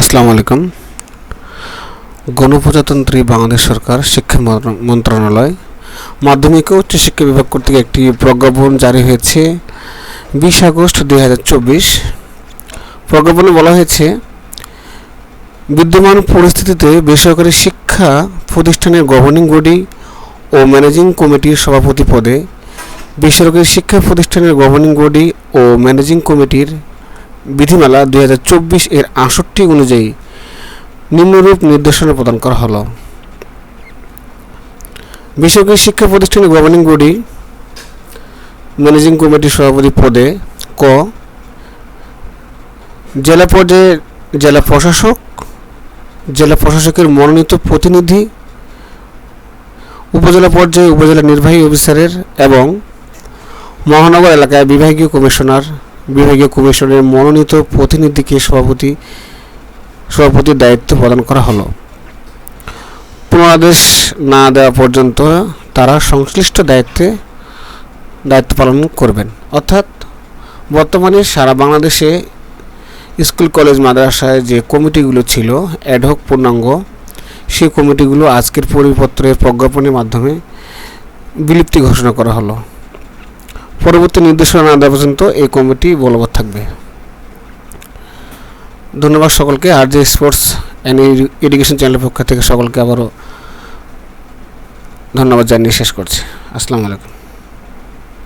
আসসালামু আলাইকুম। গণপ্রজাতন্ত্রী বাংলাদেশ সরকার শিক্ষা মন্ত্রণালয় মাধ্যমিক ও উচ্চশিক্ষা বিভাগ কর্তৃক একটি প্রজ্ঞাপন জারি হয়েছে বিশ আগস্ট দুই হাজার চব্বিশ। প্রজ্ঞাপনে বলা হয়েছে, বিদ্যমান পরিস্থিতিতে বেসরকারি শিক্ষা প্রতিষ্ঠানের গভর্নিং বডি ও ম্যানেজিং কমিটির সভাপতি পদে বেসরকারি শিক্ষা প্রতিষ্ঠানের গভর্নিং বডি ও ম্যানেজিং কমিটির বিধিমালা দুই হাজার চব্বিশ এর আটষট্টি অনুযায়ী নিম্নরূপ নির্দেশনা প্রদান করা হলো। বেসরকারি শিক্ষা প্রতিষ্ঠানের গভর্নিং বডি ম্যানেজিং কমিটির সভাপতি পদে ক, জেলা পর্যায়ে জেলা প্রশাসক, জেলা প্রশাসকের মনোনীত প্রতিনিধি, উপজেলা পর্যায়ে উপজেলা নির্বাহী অফিসারের এবং মহানগর এলাকায় বিভাগীয় কমিশনার বিভাগীয় কমিশনের মনোনীত প্রতিনিধিকে সভাপতি, সভাপতির দায়িত্ব প্রদান করা হলো। পুনরাদেশ না দেওয়া পর্যন্ত তারা সংশ্লিষ্ট দায়িত্বে দায়িত্ব পালন করবেন। অর্থাৎ বর্তমানে সারা বাংলাদেশে স্কুল, কলেজ, মাদ্রাসায় যে কমিটিগুলো ছিল অ্যাডহক পূর্ণাঙ্গ, সেই কমিটিগুলো আজকের পরিপত্রের প্রজ্ঞাপনের মাধ্যমে বিলুপ্তি ঘোষণা করা হলো। পরবর্তী নির্দেশনা না দেওয়া পর্যন্ত এই কমিটি বলবৎ থাকবে। ধন্যবাদ সকলকে। আর যে স্পোর্টস অ্যান্ড এডুকেশন চ্যানেলের পক্ষ থেকে সকলকে আবারও ধন্যবাদ জানিয়ে শেষ করছি। আসসালামু আলাইকুম।